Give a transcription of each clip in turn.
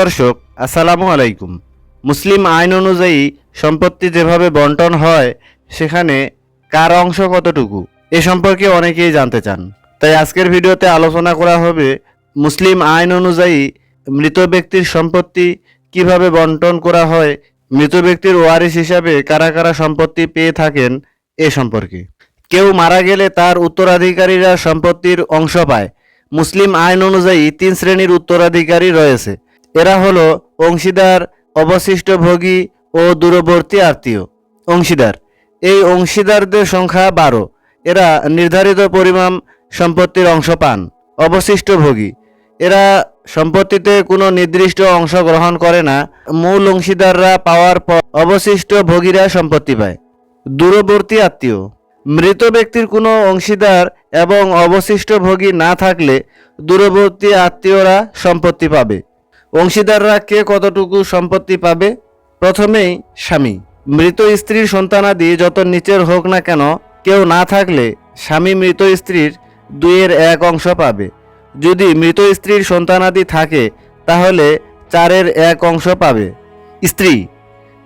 দর্শক, আসসালামু আলাইকুম। মুসলিম আইন অনুযায়ী সম্পত্তি যেভাবে বন্টন হয়, সেখানে কার অংশ কতটুকু, এ সম্পর্কে অনেকেই জানতে চান। তাই আজকের ভিডিওতে আলোচনা করা হবে মুসলিম আইন অনুযায়ী মৃত ব্যক্তির সম্পত্তি কীভাবে বন্টন করা হয়, মৃত ব্যক্তির ওয়ারিশ হিসাবে কারা কারা সম্পত্তি পেয়ে থাকেন, এ সম্পর্কে। কেউ মারা গেলে তার উত্তরাধিকারীরা সম্পত্তির অংশ পায়। মুসলিম আইন অনুযায়ী তিন শ্রেণির উত্তরাধিকারী রয়েছে। এরা হলো অংশীদার অবশিষ্ট ভোগী ও দূরবর্তী আত্মীয়। অংশীদার। এই অংশীদারদের সংখ্যা বারো। এরা নির্ধারিত পরিমাণ সম্পত্তির অংশ পান অবশিষ্ট ভোগী এরা সম্পত্তিতে কোনো নির্দিষ্ট অংশ গ্রহণ করে না। মূল অংশীদাররা পাওয়ার পর অবশিষ্ট ভোগীরা সম্পত্তি পায়। দূরবর্তী আত্মীয়। মৃত ব্যক্তির কোনো অংশীদার এবং অবশিষ্ট ভোগী না থাকলে দূরবর্তী আত্মীয়রা সম্পত্তি পাবে। অংশীদাররা কে কতটুকু সম্পত্তি পাবে? প্রথমেই স্বামী। মৃত স্ত্রীর সন্তানাদি যত নিচের হোক না কেন, কেউ না থাকলে স্বামী মৃত স্ত্রীর দুইয়ের এক অংশ পাবে। যদি মৃত স্ত্রীর সন্তানাদি থাকে, তাহলে চারের এক অংশ পাবে। স্ত্রী।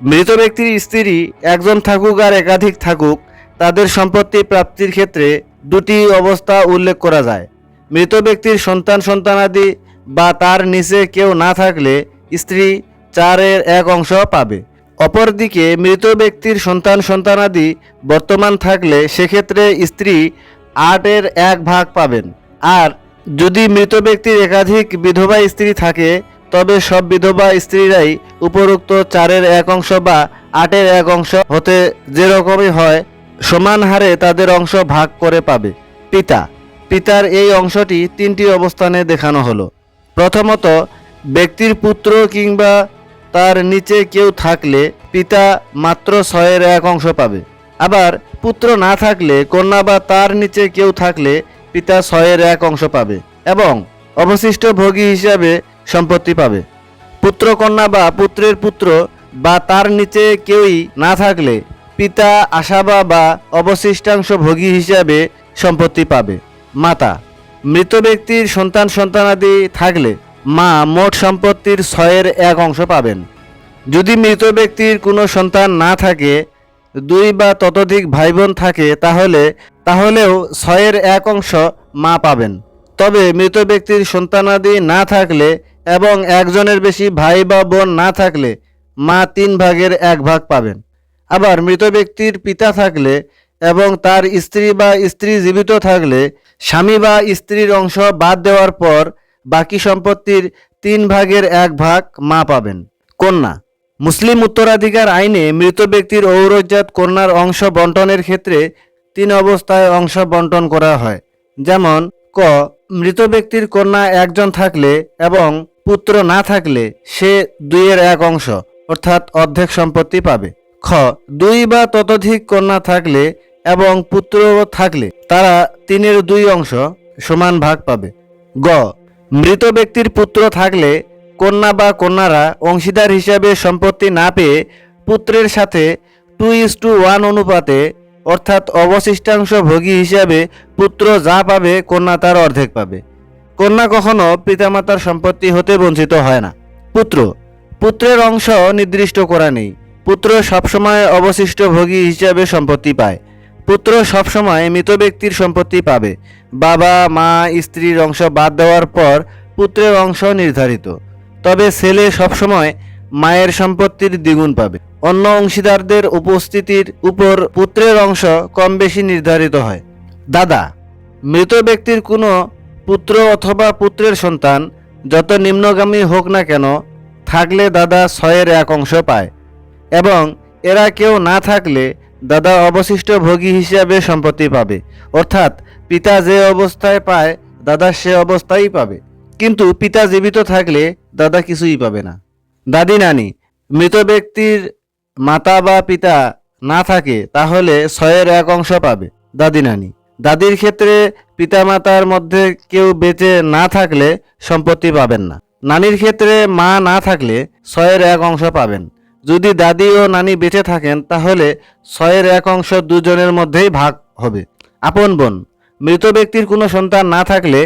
মৃত ব্যক্তির স্ত্রী একজন থাকুক আর একাধিক থাকুক, তাদের সম্পত্তি প্রাপ্তির ক্ষেত্রে দুটি অবস্থা উল্লেখ করা যায়। মৃত ব্যক্তির সন্তান সন্তানাদি বা তার নিচে কেউ না থাকলে স্ত্রী চারের এক অংশ পাবে। অপরদিকে মৃত ব্যক্তির সন্তান সন্তানাদি বর্তমান থাকলে সেক্ষেত্রে স্ত্রী আটের এক ভাগ পাবেন। আর যদি মৃত ব্যক্তির একাধিক বিধবা স্ত্রী থাকে, তবে সব বিধবা স্ত্রীরাই উপরোক্ত চারের এক অংশ বা আটের এক অংশ হতে যেরকমই হয়, সমান হারে তাদের অংশ ভাগ করে পাবে। পিতা। পিতার এই অংশটি তিনটি অবস্থানে দেখানো হলো। প্রথমত, ব্যক্তির পুত্র কিংবা তার নিচে কেউ থাকলে পিতা মাত্র ছয়ের এক অংশ পাবে। আবার, পুত্র না থাকলে কন্যা বা তার নিচে কেউ থাকলে পিতা ছয়ের এক অংশ পাবে এবং অবশিষ্ট ভোগী হিসাবে সম্পত্তি পাবে। পুত্র কন্যা বা পুত্রের পুত্র বা তার নিচে কেউই না থাকলে পিতা আশাবা বা অবশিষ্টাংশ ভোগী হিসাবে সম্পত্তি পাবে। মাতা মৃত ব্যক্তির সন্তান সন্তানাদি থাকলে মা মোট সম্পত্তির ছয়ের এক অংশ পাবেন। যদি মৃত ব্যক্তির কোনো সন্তান না থাকে, দুই বা ততোধিক ভাই বোন থাকে, তাহলে, তাহলেও ছয়ের এক অংশ মা পাবেন। তবে মৃত ব্যক্তির সন্তানাদি না থাকলে এবং একজনের বেশি ভাই বা বোন না থাকলে মা তিন ভাগের এক ভাগ পাবেন। আবার মৃত ব্যক্তির পিতা থাকলে এবং তার স্ত্রী বা স্ত্রী জীবিত থাকলে স্বামী বা স্ত্রীর অংশ বাদ দেওয়ার পর বাকি সম্পত্তির তিন ভাগের এক ভাগ মা পাবেন। কন্যা। মুসলিম উত্তরাধিকার আইনে মৃত ব্যক্তির ঔরজাত কন্যার অংশ বন্টনের ক্ষেত্রে তিন অবস্থায় অংশ বন্টন করা হয়। যেমন, ক, মৃত ব্যক্তির কন্যা একজন থাকলে এবং পুত্র না থাকলে সে দুইয়ের এক অংশ, অর্থাৎ অর্ধেক সম্পত্তি পাবে। খ, দুই বা ততোধিক কন্যা থাকলে এবং পুত্র থাকলে তারা তিনের দুই অংশ সমান ভাগ পাবে। গ, মৃত ব্যক্তির পুত্র থাকলে কন্যা বা কন্যারা অংশীদার হিসাবে সম্পত্তি না পেয়ে পুত্রের সাথে টু ইস টু ওয়ান অনুপাতে, অর্থাৎ অবশিষ্টাংশ ভোগী হিসাবে পুত্র যা পাবে কন্যা তার অর্ধেক পাবে। কন্যা কখনো পিতামাতার সম্পত্তি হতে বঞ্চিত হয় না। পুত্র, পুত্রের অংশ নির্দিষ্ট করা নেই। পুত্র সবসময় অবশিষ্ট ভোগী হিসাবে সম্পত্তি পায়। পুত্র সবসময় মৃত ব্যক্তির সম্পত্তি পাবে। বাবা, মা, স্ত্রীর অংশ বাদ দেওয়ার পর পুত্রের অংশ নির্ধারিত। তবে ছেলে সবসময় মায়ের সম্পত্তির দ্বিগুণ পাবে। অন্য অংশীদারদের উপস্থিতির উপর পুত্রের অংশ কম বেশি নির্ধারিত হয়। দাদা, মৃত ব্যক্তির কোনো পুত্র অথবা পুত্রের সন্তান যত নিম্নগামী হোক না কেন, থাকলে দাদা ছয়ের এক অংশ পায়। এবং এরা কেউ না থাকলে দাদা অবশিষ্ট ভোগী হিসাবে সম্পত্তি পাবে। অর্থাৎ পিতা যে অবস্থায় পায়, দাদা সে অবস্থায় পাবে। কিন্তু পিতা জীবিত থাকলে দাদা কিছুই পাবে না। দাদি নানি, মৃত ব্যক্তির মাতা বা পিতা না থাকে, তাহলে ছয়ের এক অংশ পাবে দাদি নানি। দাদির ক্ষেত্রে পিতামাতার মধ্যে কেউ বেঁচে না থাকলে সম্পত্তি পাবেন না। নানির ক্ষেত্রে মা না থাকলে ছয়ের এক অংশ পাবেন। যদি দাদি ও নানি বেঁচে থাকেন, তাহলে ছয়ের এক অংশ দুজনের মধ্যেই ভাগ হবে। আপন বোন, মৃত ব্যক্তির কোনো সন্তান না থাকলে,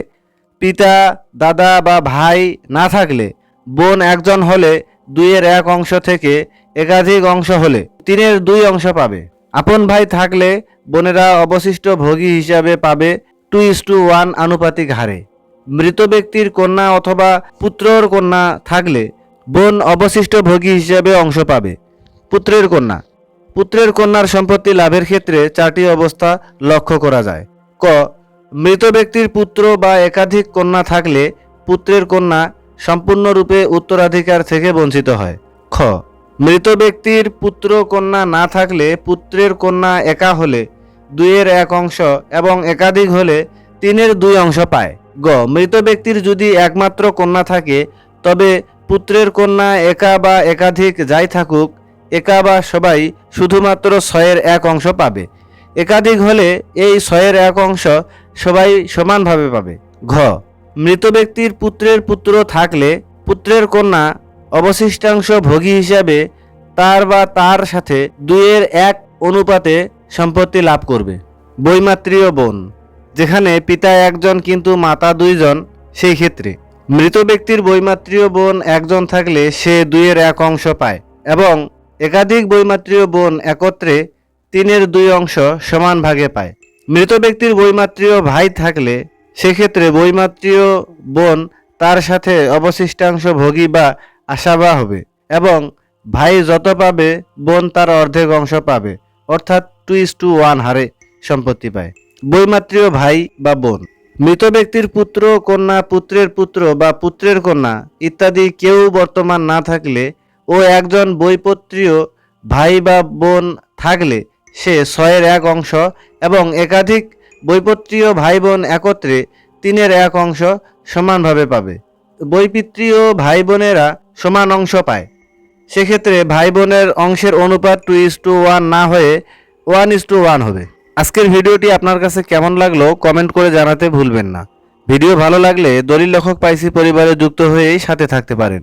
পিতা, দাদা বা ভাই না থাকলে, বোন একজন হলে দুইয়ের এক অংশ থেকে একাধিক অংশ হলে তিনের দুই অংশ পাবে। আপন ভাই থাকলে বোনেরা অবশিষ্ট ভোগী হিসাবে পাবে টু ইস টু ওয়ান আনুপাতিক হারে। মৃত ব্যক্তির কন্যা অথবা পুত্রর কন্যা থাকলে বোন অবশিষ্ট ভোগী হিসাবে অংশ পাবে। পুত্রের কন্যা। পুত্রের কন্যার সম্পত্তি লাভের ক্ষেত্রে চারটি অবস্থা লক্ষ্য করা যায়। ক, মৃত ব্যক্তির পুত্র বা একাধিক কন্যা থাকলে পুত্রের কন্যা সম্পূর্ণরূপে উত্তরাধিকার থেকে বঞ্চিত হয়। খ, মৃত ব্যক্তির পুত্র কন্যা না থাকলে পুত্রের কন্যা একা হলে দুইয়ের এক অংশ এবং একাধিক হলে তিনের দুই অংশ পায়। গ, মৃত ব্যক্তির যদি একমাত্র কন্যা থাকে, তবে পুত্রের কন্যা একা বা একাধিক যাই থাকুক, একা বা সবাই শুধুমাত্র ছয়ের এক অংশ পাবে। একাধিক হলে এই ছয়ের এক অংশ সবাই সমানভাবে পাবে। ঘ। মৃত ব্যক্তির পুত্রের পুত্র থাকলে পুত্রের কন্যা অবশিষ্টাংশ ভোগী হিসাবে তার বা তার সাথে দুইয়ের এক অনুপাতে সম্পত্তি লাভ করবে। বৈমাত্রীয় বোন। যেখানে পিতা একজন কিন্তু মাতা দুইজন, সেই ক্ষেত্রে। মৃত ব্যক্তির বৈমাত্রীয় বোন একজন থাকলে সে দুইয়ের এক অংশ পায় এবং একাধিক বৈমাত্রীয় বোন একত্রে তিনের দুই অংশ সমান ভাগে পায়। মৃত ব্যক্তির বৈমাত্রীয় ভাই থাকলে সেক্ষেত্রে বৈমাত্রীয় বোন তার সাথে অবশিষ্টাংশ ভোগী বা আশাবা হবে এবং ভাই যত পাবে, বোন তার অর্ধেক অংশ পাবে। অর্থাৎ টু ইস টু ওয়ান হারে সম্পত্তি পায়। বৈমাত্রীয় ভাই বা বোন। মৃত ব্যক্তির পুত্র, কন্যা, পুত্রের পুত্র বা পুত্রের কন্যা ইত্যাদি কেউ বর্তমান না থাকলে ও একজন বৈপত্রীয় ভাই বা বোন থাকলে সে ছয়ের এক অংশ এবং একাধিক বৈপত্রীয় ভাই বোন একত্রে তিনের এক অংশ সমানভাবে পাবে। বৈপিত্রীয় ভাই বোনেরা সমান অংশ পায়। সেক্ষেত্রে ভাই বোনের অংশের অনুপাত টু ইস টু ওয়ান না হয়ে ওয়ান ইস টু ওয়ান হবে। আজকের ভিডিওটি আপনার কাছে কেমন লাগল কমেন্ট করে জানাতে ভুলবেন না। ভিডিও ভালো লাগলে দলিল লেখক পাইসি পরিবারে যুক্ত হয়েই সাথে থাকতে পারেন।